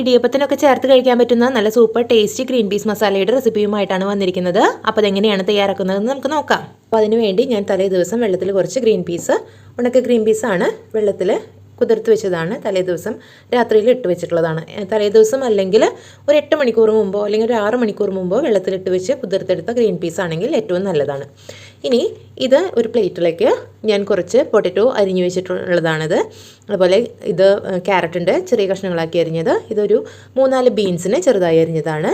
ഇടിയപ്പത്തിനൊക്കെ ചേർത്ത് കഴിക്കാൻ പറ്റുന്ന നല്ല സൂപ്പർ ടേസ്റ്റി ഗ്രീൻ പീസ് മസാലയുടെ റെസിപ്പിയുമായിട്ടാണ് വന്നിരിക്കുന്നത്. അപ്പോൾ അതെങ്ങനെയാണ് തയ്യാറാക്കുന്നതെന്ന് നമുക്ക് നോക്കാം. അപ്പോൾ അതിനുവേണ്ടി ഞാൻ തലേ ദിവസം വെള്ളത്തിൽ കുറച്ച് ഗ്രീൻ പീസ് ഉണക്ക ഗ്രീൻ പീസാണ് വെള്ളത്തിൽ കുതിർത്ത് വെച്ചതാണ്. തലേ ദിവസം രാത്രിയിൽ ഇട്ട് വെച്ചിട്ടുള്ളതാണ്. തലേദിവസം തലേ ദിവസം അല്ലെങ്കിൽ ഒരു എട്ട് മണിക്കൂർ മുമ്പോ അല്ലെങ്കിൽ ഒരു ആറ് മണിക്കൂർ മുമ്പോ വെള്ളത്തിലിട്ട് വെച്ച് കുതിർത്തെടുത്ത ഗ്രീൻ പീസ് ആണെങ്കിൽ ഏറ്റവും നല്ലതാണ്. ഇനി ഇത് ഒരു പ്ലേറ്റിലേക്ക് ഞാൻ കുറച്ച് പൊട്ടറ്റോ അരിഞ്ഞു വെച്ചിട്ടുള്ളതാണിത്. അതുപോലെ ഇത് ക്യാരറ്റിന്റെ ചെറിയ കഷ്ണങ്ങളാക്കി അരിഞ്ഞത്. ഇതൊരു മൂന്നാൽ ബീൻസിന് ചെറുതായി അരിഞ്ഞതാണ്.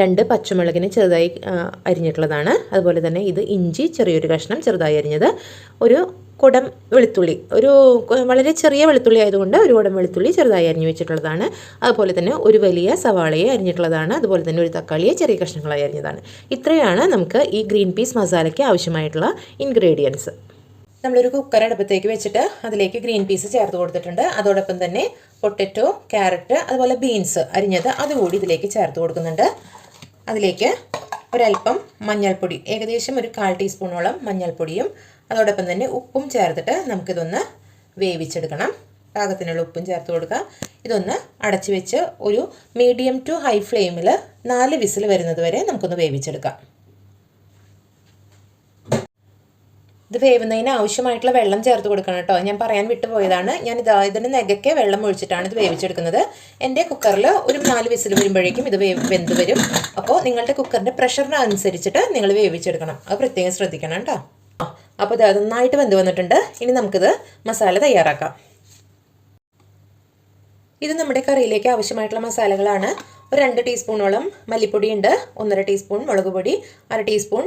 രണ്ട് പച്ചമുളകിന് ചെറുതായി അരിഞ്ഞിട്ടുള്ളതാണ്. അതുപോലെ തന്നെ ഇത് ഇഞ്ചി ചെറിയൊരു കഷ്ണം ചെറുതായി അരിഞ്ഞത്. ഒരു കുടം വെളുത്തുള്ളി ഒരു വളരെ ചെറിയ വെളുത്തുള്ളി ആയതുകൊണ്ട് ഒരു കുടം വെളുത്തുള്ളി ചെറുതായി അരിഞ്ഞു വെച്ചിട്ടുള്ളതാണ്. അതുപോലെ തന്നെ ഒരു വലിയ സവാളയെ അരിഞ്ഞിട്ടുള്ളതാണ്. അതുപോലെ തന്നെ ഒരു തക്കാളിയെ ചെറിയ കഷ്ണങ്ങളായി അരിഞ്ഞതാണ്. ഇത്രയാണ് നമുക്ക് ഈ ഗ്രീൻ പീസ് മസാലയ്ക്ക് ആവശ്യമായിട്ടുള്ള ഇൻഗ്രീഡിയൻസ്. നമ്മളൊരു കുക്കർ അടുപ്പത്തേക്ക് വെച്ചിട്ട് അതിലേക്ക് ഗ്രീൻ പീസ് ചേർത്ത് കൊടുത്തിട്ടുണ്ട്. അതോടൊപ്പം തന്നെ പൊട്ടറ്റോ ക്യാരറ്റ് അതുപോലെ ബീൻസ് അരിഞ്ഞത് അതുകൂടി ഇതിലേക്ക് ചേർത്ത് കൊടുക്കുന്നുണ്ട്. അതിലേക്ക് ഒരല്പം മഞ്ഞൾപ്പൊടി ഏകദേശം ഒരു കാൽ ടീസ്പൂണോളം മഞ്ഞൾപ്പൊടിയും അതോടൊപ്പം തന്നെ ഉപ്പും ചേർത്തിട്ട് നമുക്കിതൊന്ന് വേവിച്ചെടുക്കണം. പാകത്തിനുള്ള ഉപ്പും ചേർത്ത് കൊടുക്കുക ഇതൊന്ന് അടച്ചു വെച്ച് ഒരു മീഡിയം ടു ഹൈ ഫ്ലെയിമിൽ നാല് വിസിൽ വരുന്നത് വരെ നമുക്കൊന്ന് വേവിച്ചെടുക്കാം. ഇത് വേവുന്നതിന് ആവശ്യമായിട്ടുള്ള വെള്ളം ചേർത്ത് കൊടുക്കണം കേട്ടോ. ഞാൻ പറയാൻ വിട്ടുപോയതാണ്. ഞാൻ ഇതാ ഇതിന് നെകക്കെ വെള്ളം ഒഴിച്ചിട്ടാണ് ഇത് വേവിച്ചെടുക്കുന്നത്. എന്റെ കുക്കറിൽ ഒരു നാല് വിസിൽ വരുമ്പോഴേക്കും ഇത് വേവ് വെന്ത് വരും. അപ്പോൾ നിങ്ങളുടെ കുക്കറിന്റെ പ്രഷറിന് അനുസരിച്ചിട്ട് നിങ്ങൾ വേവിച്ചെടുക്കണം. അത് പ്രത്യേകം ശ്രദ്ധിക്കണം കേട്ടോ. അപ്പോൾ ഇത് നന്നായിട്ട് വെന്ത് വന്നിട്ടുണ്ട്. ഇനി നമുക്കിത് മസാല തയ്യാറാക്കാം. ഇത് നമ്മുടെ കറിയിലേക്ക് ആവശ്യമായിട്ടുള്ള മസാലകളാണ്. ഒരു രണ്ട് ടീസ്പൂണോളം മല്ലിപ്പൊടിയുണ്ട്. ഒന്നര ടീസ്പൂൺ മുളക് പൊടി അര ടീസ്പൂൺ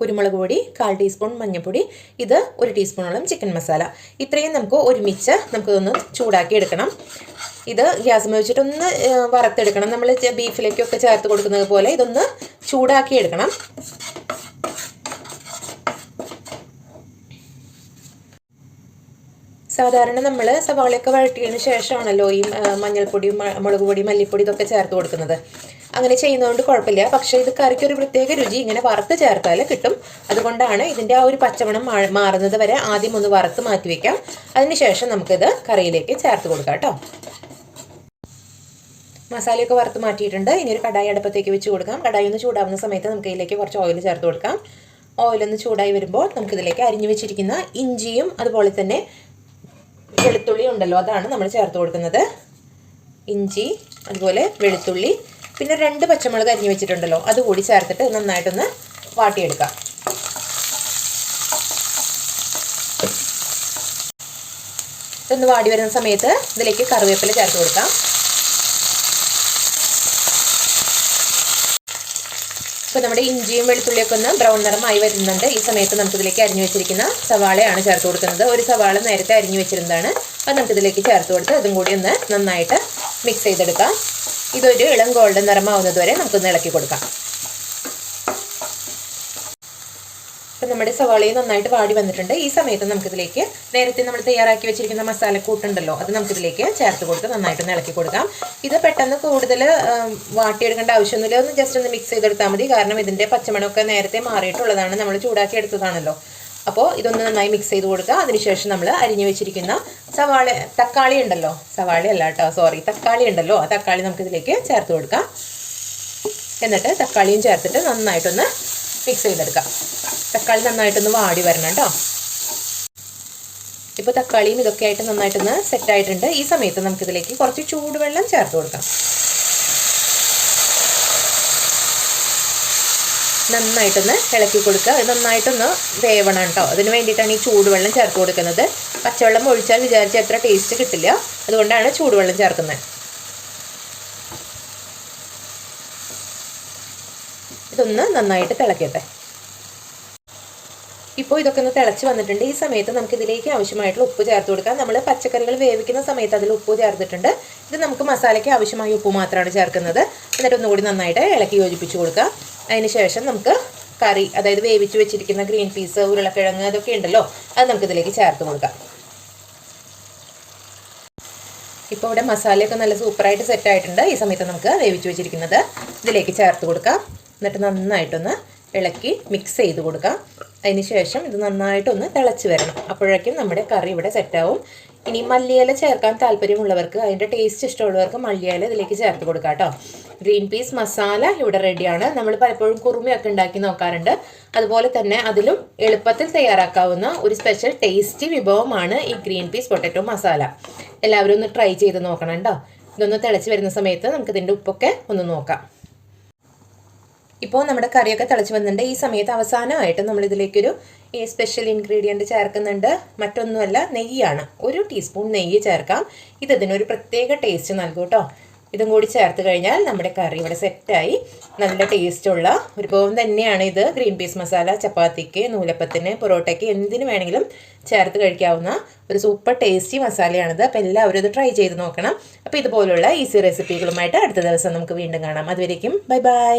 കുരുമുളക് പൊടി കാൽ ടീസ്പൂൺ മഞ്ഞൾപ്പൊടി ഇത് ഒരു ടീസ്പൂണോളം ചിക്കൻ മസാല. ഇത്രയും നമുക്ക് ഒരുമിച്ച് നമുക്കിതൊന്ന് ചൂടാക്കി എടുക്കണം. ഇത് ഗ്യാസ് വെച്ചിട്ടൊന്ന് വറുത്തെടുക്കണം. നമ്മൾ ബീഫിലേക്കൊക്കെ ചേർത്ത് കൊടുക്കുന്നത് പോലെ ഇതൊന്ന് ചൂടാക്കി എടുക്കണം. സാധാരണ നമ്മൾ സവാളയൊക്കെ വഴറ്റിയതിന് ശേഷമാണല്ലോ ഈ മഞ്ഞൾപ്പൊടി മുളക് പൊടി മല്ലിപ്പൊടി ഇതൊക്കെ ചേർത്ത് കൊടുക്കുന്നത്. അങ്ങനെ ചെയ്യുന്നതുകൊണ്ട് കുഴപ്പമില്ല. പക്ഷേ ഇത് കറിക്ക് ഒരു പ്രത്യേക രുചി. ഇങ്ങനെ വറുത്ത് ചേർത്താൽ കിട്ടും. അതുകൊണ്ടാണ് ഇതിന്റെ ആ ഒരു പച്ചമണം മാറുന്നത് വരെ ആദ്യം ഒന്ന് വറുത്ത് മാറ്റി വെക്കാം. അതിനുശേഷം നമുക്കിത് കറിയിലേക്ക് ചേർത്ത് കൊടുക്കാം കേട്ടോ. മസാലയൊക്കെ വറുത്ത് മാറ്റിയിട്ടുണ്ട്. ഇനി ഒരു കടായി അടുപ്പത്തേക്ക് വെച്ച് കൊടുക്കാം. കടായി ഒന്ന് ചൂടാവുന്ന സമയത്ത് നമുക്ക് ഇതിലേക്ക് കുറച്ച് ഓയിൽ ചേർത്ത് കൊടുക്കാം. ഓയിലൊന്ന് ചൂടായി വരുമ്പോൾ നമുക്കിതിലേക്ക് അരിഞ്ഞു വെച്ചിരിക്കുന്ന ഇഞ്ചിയും അതുപോലെ തന്നെ വെളുത്തുള്ളി ഉണ്ടല്ലോ അതാണ് നമ്മൾ ചേർത്ത് കൊടുക്കുന്നത്. ഇഞ്ചി അതുപോലെ വെളുത്തുള്ളി പിന്നെ രണ്ട് പച്ചമുളക് അരിഞ്ഞു വെച്ചിട്ടുണ്ടല്ലോ അതുകൂടി ചേർത്തിട്ട് നന്നായിട്ടൊന്ന് വാട്ടിയെടുക്കാം. ഇതൊന്ന് വാടി വരുന്ന സമയത്ത് ഇതിലേക്ക് കറിവേപ്പില ചേർത്ത് കൊടുക്കാം. ഇപ്പോൾ നമ്മുടെ ഇഞ്ചിയും വെളുത്തുള്ളിയൊക്കെ ഒന്ന് ബ്രൗൺ നിറമായി വരുന്നുണ്ട്. ഈ സമയത്ത് നമുക്കിതിലേക്ക് അരിഞ്ഞു വെച്ചിരിക്കുന്ന സവാളയാണ് ചേർത്ത് കൊടുക്കുന്നത്. ഒരു സവാള നേരത്തെ അരിഞ്ഞു വെച്ചിരുന്നതാണ്. അത് നമുക്കിതിലേക്ക് ചേർത്ത് കൊടുത്ത് അതും കൂടി ഒന്ന് നന്നായിട്ട് മിക്സ് ചെയ്തെടുക്കാം. ഇതൊരു ഇളം ഗോൾഡൻ നിറമാവുന്നത് വരെ നമുക്കൊന്ന് ഇളക്കി കൊടുക്കാം. ഇപ്പം നമ്മുടെ സവാളയും നന്നായിട്ട് വാടി വന്നിട്ടുണ്ട്. ഈ സമയത്ത് നമുക്കിതിലേക്ക് നേരത്തെ നമ്മൾ തയ്യാറാക്കി വെച്ചിരിക്കുന്ന മസാലക്കൂട്ടുണ്ടല്ലോ അത് നമുക്കിതിലേക്ക് ചേർത്ത് കൊടുത്ത് നന്നായിട്ടൊന്ന് ഇളക്കി കൊടുക്കാം. ഇത് പെട്ടെന്ന് കൂടുതൽ വാട്ടിയെടുക്കേണ്ട ആവശ്യമൊന്നുമില്ല. ഒന്ന് ജസ്റ്റ് ഒന്ന് മിക്സ് ചെയ്തെടുത്താൽ മതി. കാരണം ഇതിന്റെ പച്ചമണമൊക്കെ നേരത്തെ മാറിയിട്ടുള്ളതാണ്. നമ്മൾ ചൂടാക്കി എടുത്തതാണല്ലോ. അപ്പോൾ ഇതൊന്ന് നന്നായി മിക്സ് ചെയ്ത് കൊടുക്കുക. അതിനുശേഷം നമ്മൾ അരിഞ്ഞു വെച്ചിരിക്കുന്ന സവാള തക്കാളി ഉണ്ടല്ലോ. സവാള അല്ല കേട്ടോ സോറി തക്കാളി ഉണ്ടല്ലോ ആ തക്കാളി നമുക്കിതിലേക്ക് ചേർത്ത് കൊടുക്കാം. എന്നിട്ട് തക്കാളിയും ചേർത്തിട്ട് നന്നായിട്ടൊന്ന് മിക്സ് ചെയ്തെടുക്കാം. തക്കാളി നന്നായിട്ടൊന്ന് വാടി വരണം കേട്ടോ. ഇപ്പോൾ തക്കാളിയും ഇതൊക്കെ ആയിട്ട് നന്നായിട്ടൊന്ന് സെറ്റായിട്ടുണ്ട് ഈ സമയത്ത് നമുക്കിതിലേക്ക് കുറച്ച് ചൂടുവെള്ളം ചേർത്ത് കൊടുക്കാം. നന്നായിട്ടൊന്ന് ഇളക്കി കൊടുക്കുക. അത് നന്നായിട്ടൊന്ന് വേവണം കേട്ടോ അതിന് വേണ്ടിയിട്ടാണ് ഈ ചൂടുവെള്ളം ചേർത്ത് കൊടുക്കുന്നത്. പച്ചവെള്ളം ഒഴിച്ചാൽ വിചാരിച്ച അത്ര ടേസ്റ്റ് കിട്ടില്ല. അതുകൊണ്ടാണ് ചൂടുവെള്ളം ചേർക്കുന്നത്. ഇതൊന്ന് നന്നായിട്ട് തിളക്കട്ടെ. ഇപ്പോൾ ഇതൊക്കെ ഒന്ന് തിളച്ച് വന്നിട്ടുണ്ട്. ഈ സമയത്ത് നമുക്ക് ഇതിലേക്ക് ആവശ്യമായിട്ടുള്ള ഉപ്പ് ചേർത്ത് കൊടുക്കാം. നമ്മൾ പച്ചക്കറികൾ വേവിക്കുന്ന സമയത്ത് അതിൽ ഉപ്പ് ചേർത്തിട്ടുണ്ട്. ഇത് നമുക്ക് മസാലയ്ക്ക് ആവശ്യമായ ഉപ്പ് മാത്രമാണ് ചേർക്കുന്നത്. എന്നിട്ട് ഒന്നുകൂടി നന്നായിട്ട് ഇളക്കി യോജിപ്പിച്ച് കൊടുക്കുക അതിന് ശേഷം നമുക്ക് കറി അതായത് വേവിച്ച് വെച്ചിരിക്കുന്ന ഗ്രീൻ പീസ് ഉരുളക്കിഴങ്ങ് അതൊക്കെ ഉണ്ടല്ലോ അത് നമുക്ക് ഇതിലേക്ക് ചേർത്ത് കൊടുക്കാം. ഇപ്പോൾ ഇവിടെ മസാലയൊക്കെ നല്ല സൂപ്പറായിട്ട് സെറ്റ് ആയിട്ടുണ്ട്. ഈ സമയത്ത് നമുക്ക് വേവിച്ച് വെച്ചിരിക്കുന്നത് ഇതിലേക്ക് ചേർത്ത് കൊടുക്കാം. എന്നിട്ട് നന്നായിട്ടൊന്ന് ഇളക്കി മിക്സ് ചെയ്ത് കൊടുക്കുക അതിന് ശേഷം ഇത് നന്നായിട്ടൊന്ന് തിളച്ച് വരണം. അപ്പോഴേക്കും നമ്മുടെ കറി ഇവിടെ സെറ്റാവും ഇനി മല്ലിയില ചേർക്കാൻ താല്പര്യമുള്ളവർക്ക് അതിന്റെ ടേസ്റ്റ് ഇഷ്ടമുള്ളവർക്ക് മല്ലിയില ഇതിലേക്ക് ചേർത്ത് കൊടുക്കാം കേട്ടോ ഗ്രീൻ പീസ് മസാല ഇവിടെ റെഡിയാണ് നമ്മൾ പലപ്പോഴും കുറുമയൊക്കെ ഉണ്ടാക്കി നോക്കാറുണ്ട്. അതുപോലെ തന്നെ അതിലും എളുപ്പത്തിൽ തയ്യാറാക്കാവുന്ന ഒരു സ്പെഷ്യൽ ടേസ്റ്റി വിഭവമാണ് ഈ ഗ്രീൻ പീസ് പൊട്ടറ്റോ മസാല എല്ലാവരും ഒന്ന് ട്രൈ ചെയ്ത് നോക്കണം കേട്ടോ ഇതൊന്ന് തിളച്ച് വരുന്ന സമയത്ത് നമുക്ക് ഇതിന്റെ ഉപ്പൊക്കെ ഒന്ന് നോക്കാം. ഇപ്പോൾ നമ്മുടെ കറിയൊക്കെ തിളച്ച് വന്നിട്ടുണ്ട്. ഈ സമയത്ത് അവസാനമായിട്ട് നമ്മൾ ഇതിലേക്കൊരു ഈ സ്പെഷ്യൽ ഇൻഗ്രീഡിയന്റ് ചേർക്കുന്നുണ്ട്. മറ്റൊന്നുമല്ല നെയ്യാണ്. ഒരു ടീസ്പൂൺ നെയ്യ് ചേർക്കാം. ഇത് ഇതിനൊരു പ്രത്യേക ടേസ്റ്റ് നൽകും കേട്ടോ. ഇതും കൂടി ചേർത്ത് കഴിഞ്ഞാൽ നമ്മുടെ കറി ഇവിടെ സെറ്റായി നല്ല ടേസ്റ്റുള്ള ഒരു വിഭവം തന്നെയാണ് ഇത്. ഗ്രീൻ പീസ് മസാല ചപ്പാത്തിക്ക് നൂലപ്പത്തിന് പൊറോട്ടയ്ക്ക് എന്തിനു വേണമെങ്കിലും ചേർത്ത് കഴിക്കാവുന്ന ഒരു സൂപ്പർ ടേസ്റ്റി മസാലയാണിത് അപ്പോൾ എല്ലാവരും ഇത് ട്രൈ ചെയ്ത് നോക്കണം. അപ്പോൾ ഇതുപോലുള്ള ഈസി റെസിപ്പികളുമായിട്ട് അടുത്ത ദിവസം നമുക്ക് വീണ്ടും കാണാം. അതുവരേക്കും ബൈ ബൈ